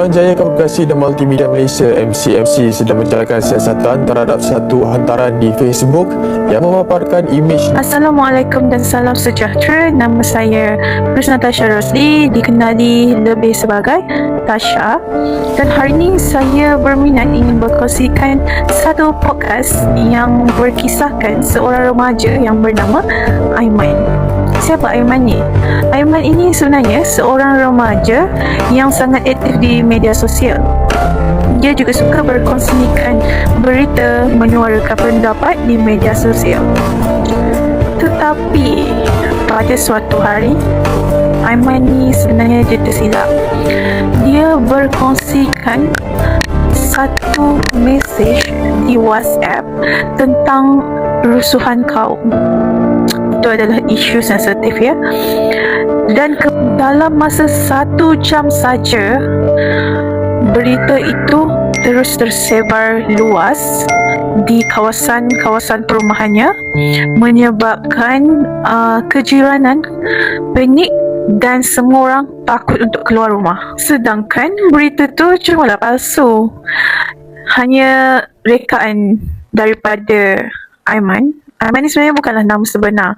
Suruhanjaya Komunikasi dan Multimedia Malaysia MCMC sedang menjalankan siasatan terhadap satu hantaran di Facebook yang memaparkan imej Assalamualaikum dan salam sejahtera. Nama saya Prisna Tasha Rosli, dikenali lebih sebagai Tasha. Dan hari ini saya berminat ingin berkongsikan satu podcast yang berkisahkan seorang remaja yang bernama Aiman. Siapa Aiman ni? Aiman ini sebenarnya seorang remaja yang sangat aktif di media sosial. Dia juga suka berkongsikan berita, menyuarakan pendapat di media sosial. Tetapi pada suatu hari Aiman ni sebenarnya dia tersilap. Dia berkongsikan satu mesej di WhatsApp tentang rusuhan kaum. Itu adalah isu sensitif ya. Dan ke, dalam masa satu jam saja berita itu terus tersebar luas di kawasan-kawasan perumahannya menyebabkan uh, kejiranan panik dan semua orang takut untuk keluar rumah. Sedangkan berita tu cuma lah palsu. Hanya rekaan daripada Aiman. Aiman ni sebenarnya bukanlah nama sebenar.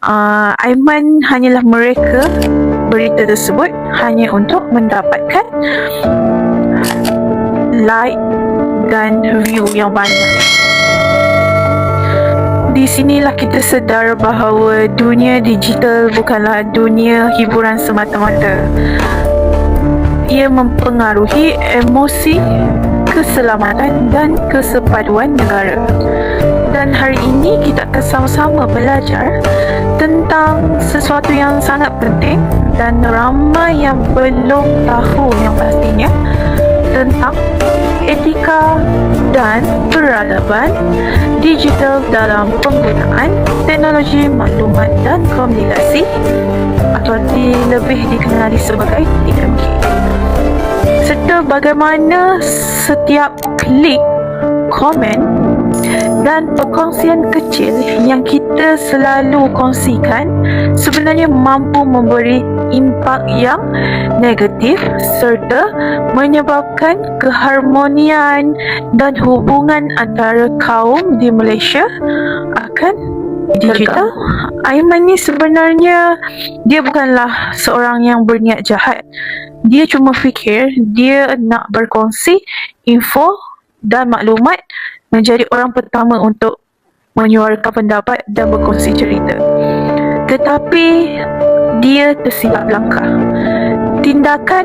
Uh, Aiman hanyalah mereka berita tersebut hanya untuk mendapatkan like dan view yang banyak. Di sinilah kita sedar bahawa dunia digital bukanlah dunia hiburan semata-mata. Ia mempengaruhi emosi, keselamatan dan kesepaduan negara. Dan hari ini kita akan sama-sama belajar tentang sesuatu yang sangat penting dan ramai yang belum tahu yang pastinya tentang etika dan peradaban digital dalam penggunaan teknologi maklumat dan komunikasi atau di, lebih dikenali sebagai TMK serta bagaimana setiap klik komen dan perkongsian kecil yang kita selalu kongsikan sebenarnya mampu memberi impak yang negatif serta menyebabkan keharmonian dan hubungan antara kaum di Malaysia akan digital. Aiman ni sebenarnya dia bukanlah seorang yang berniat jahat. Dia cuma fikir dia nak berkongsi info dan maklumat menjadi orang pertama untuk menyuarakan pendapat dan berkongsi cerita. Tetapi dia tersilap langkah. Tindakan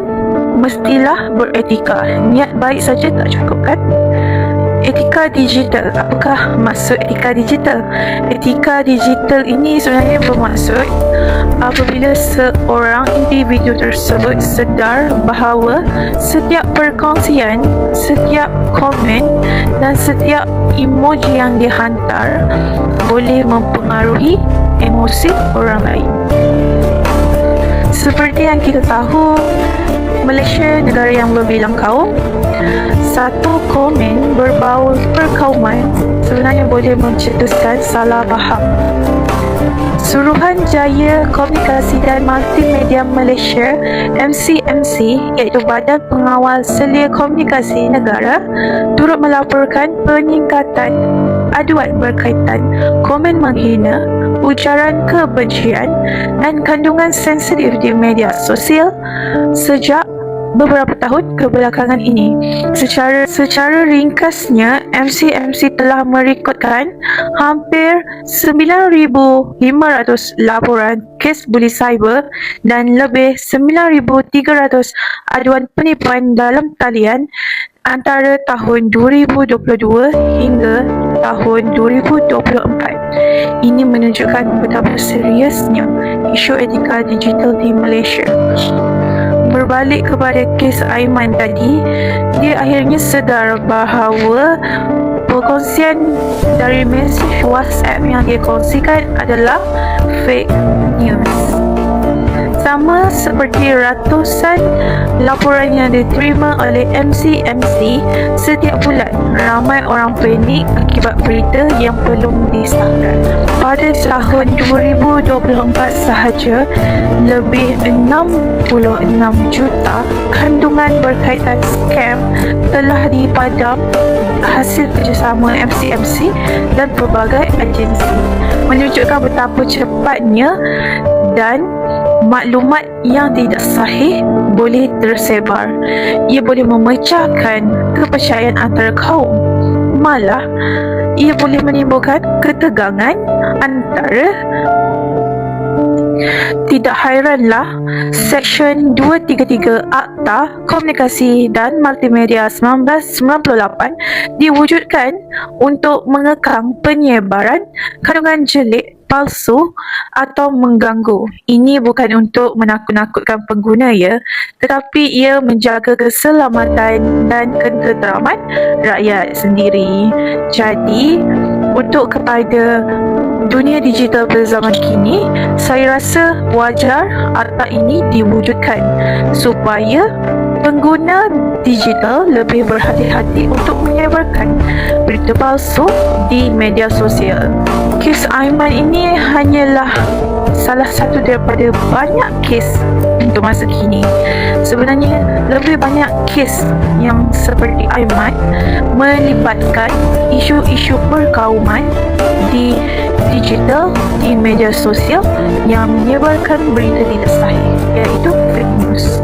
mestilah beretika. Niat baik saja tak cukup kan? Etika digital. Apakah maksud etika digital? Etika digital ini sebenarnya bermaksud apabila seorang individu tersebut sedar bahawa setiap perkongsian, setiap komen dan setiap emoji yang dihantar boleh mempengaruhi emosi orang lain. Seperti yang kita tahu, Malaysia negara yang berbilang kaum satu komen berbau perkauman sebenarnya boleh mencetuskan salah faham. Suruhanjaya Komunikasi dan Multimedia Malaysia MCMC iaitu Badan Pengawal Selia Komunikasi Negara turut melaporkan peningkatan aduan berkaitan komen menghina, ujaran kebencian dan kandungan sensitif di media sosial sejak beberapa tahun kebelakangan ini. Secara secara ringkasnya, MCMC telah merekodkan hampir 9,500 laporan kes buli cyber dan lebih 9,300 aduan penipuan dalam talian antara tahun 2022 hingga tahun 2024. Ini menunjukkan betapa seriusnya isu etika digital di Malaysia berbalik kepada kes Aiman tadi, dia akhirnya sedar bahawa perkongsian dari mesej WhatsApp yang dia kongsikan adalah fake news. Sama seperti ratusan laporan yang diterima oleh MC-MC setiap bulan, ramai orang panik akibat berita yang belum disahkan. Pada tahun 2024 sahaja, lebih 66 juta kandungan berkaitan scam telah dipadam hasil kerjasama MC-MC dan pelbagai agensi menunjukkan betapa cepatnya dan maklumat yang tidak sahih boleh tersebar. Ia boleh memecahkan kepercayaan antara kaum. Malah, ia boleh menimbulkan ketegangan antara tidak hairanlah Seksyen 233 Akta Komunikasi dan Multimedia 1998 diwujudkan untuk mengekang penyebaran kandungan jelik palsu atau mengganggu. Ini bukan untuk menakut-nakutkan pengguna ya, tetapi ia menjaga keselamatan dan ketenteraman rakyat sendiri. Jadi, untuk kepada dunia digital berzaman kini, saya rasa wajar akta ini diwujudkan supaya pengguna digital lebih berhati-hati untuk menyebarkan berita palsu di media sosial. Kes Aiman ini hanyalah salah satu daripada banyak kes untuk masa kini. Sebenarnya lebih banyak kes yang seperti Aiman melibatkan isu-isu perkauman di digital di media sosial yang menyebarkan berita tidak sahih iaitu fake news.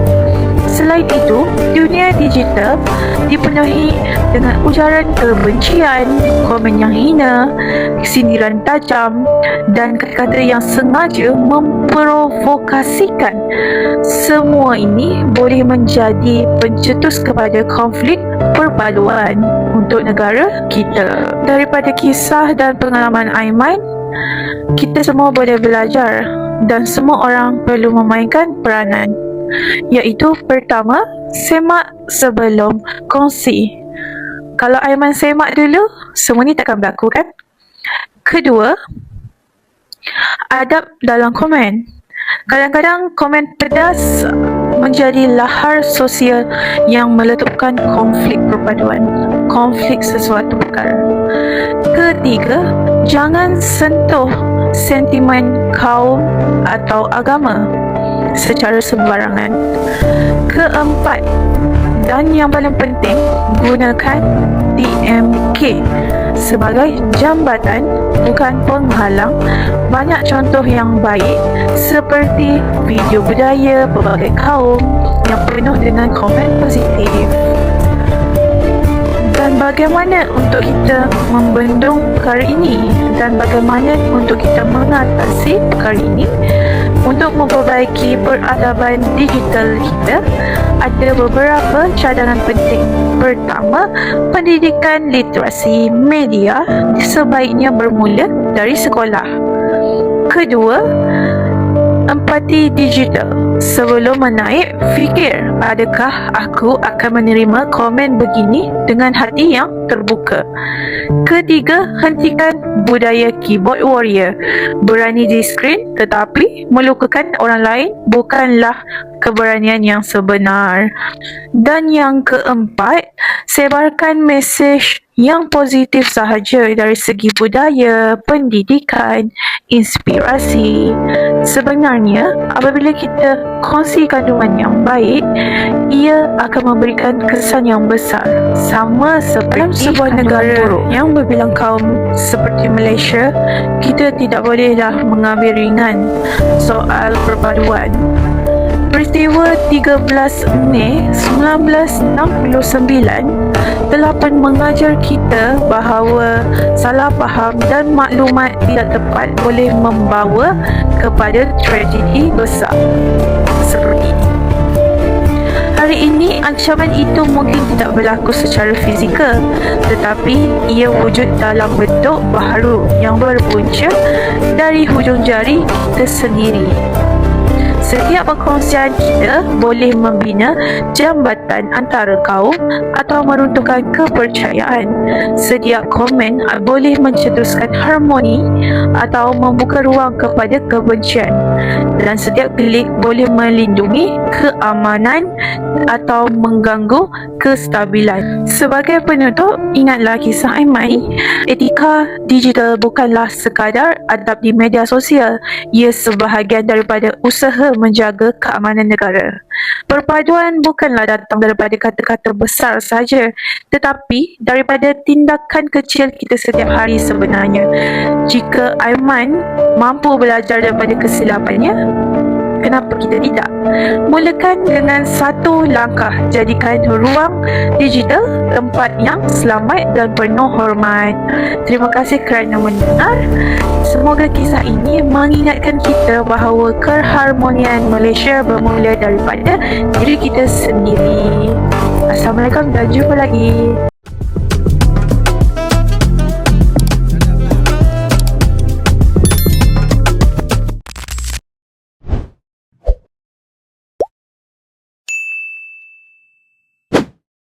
Selain itu, dunia digital dipenuhi dengan ujaran kebencian, komen yang hina, sindiran tajam dan kata-kata yang sengaja memprovokasikan. Semua ini boleh menjadi pencetus kepada konflik perpaduan untuk negara kita. Daripada kisah dan pengalaman Aiman, kita semua boleh belajar dan semua orang perlu memainkan peranan iaitu pertama semak sebelum kongsi. Kalau Aiman semak dulu semua ni takkan berlaku kan? Kedua adab dalam komen. Kadang-kadang komen pedas menjadi lahar sosial yang meletupkan konflik perpaduan konflik sesuatu perkara. Ketiga jangan sentuh sentimen kaum atau agama secara sembarangan. Keempat, dan yang paling penting, gunakan DMK sebagai jambatan bukan penghalang. Banyak contoh yang baik seperti video budaya pelbagai kaum yang penuh dengan komen positif. Dan bagaimana untuk kita membendung perkara ini? Dan bagaimana untuk kita mengatasi perkara ini untuk memperbaiki peradaban digital kita, ada beberapa cadangan penting. Pertama, pendidikan literasi media sebaiknya bermula dari sekolah. Kedua, empati digital. Sebelum menaik, fikir adakah aku akan menerima komen begini dengan hati yang terbuka. Ketiga, hentikan budaya keyboard warrior. Berani di screen tetapi melukakan orang lain bukanlah keberanian yang sebenar. Dan yang keempat, sebarkan mesej yang positif sahaja dari segi budaya, pendidikan, inspirasi. Sebenarnya, apabila kita kongsi kandungan yang baik, ia akan memberikan kesan yang besar. Sama seperti dalam sebuah negara buruk yang berbilang kaum seperti Malaysia, kita tidak bolehlah mengambil ringan soal perpaduan. Peristiwa 13 Mei 1969 telah pun mengajar kita bahawa salah faham dan maklumat tidak tepat boleh membawa kepada tragedi besar seperti ini. Hari ini ancaman itu mungkin tidak berlaku secara fizikal tetapi ia wujud dalam bentuk baharu yang berpunca dari hujung jari kita sendiri. Setiap perkongsian kita boleh membina jambatan antara kaum atau meruntuhkan kepercayaan. Setiap komen boleh mencetuskan harmoni atau membuka ruang kepada kebencian. Dan setiap klik boleh melindungi keamanan atau mengganggu kestabilan. Sebagai penutup, ingatlah kisah Aiman. Etika digital bukanlah sekadar adab di media sosial. Ia sebahagian daripada usaha menjaga keamanan negara. Perpaduan bukanlah datang daripada kata-kata besar saja, tetapi daripada tindakan kecil kita setiap hari sebenarnya. Jika Aiman mampu belajar daripada kesilapannya, kenapa kita tidak? Mulakan dengan satu langkah, jadikan ruang digital tempat yang selamat dan penuh hormat. Terima kasih kerana mendengar. Semoga kisah ini mengingatkan kita bahawa keharmonian Malaysia bermula daripada diri kita sendiri. Assalamualaikum dan jumpa lagi.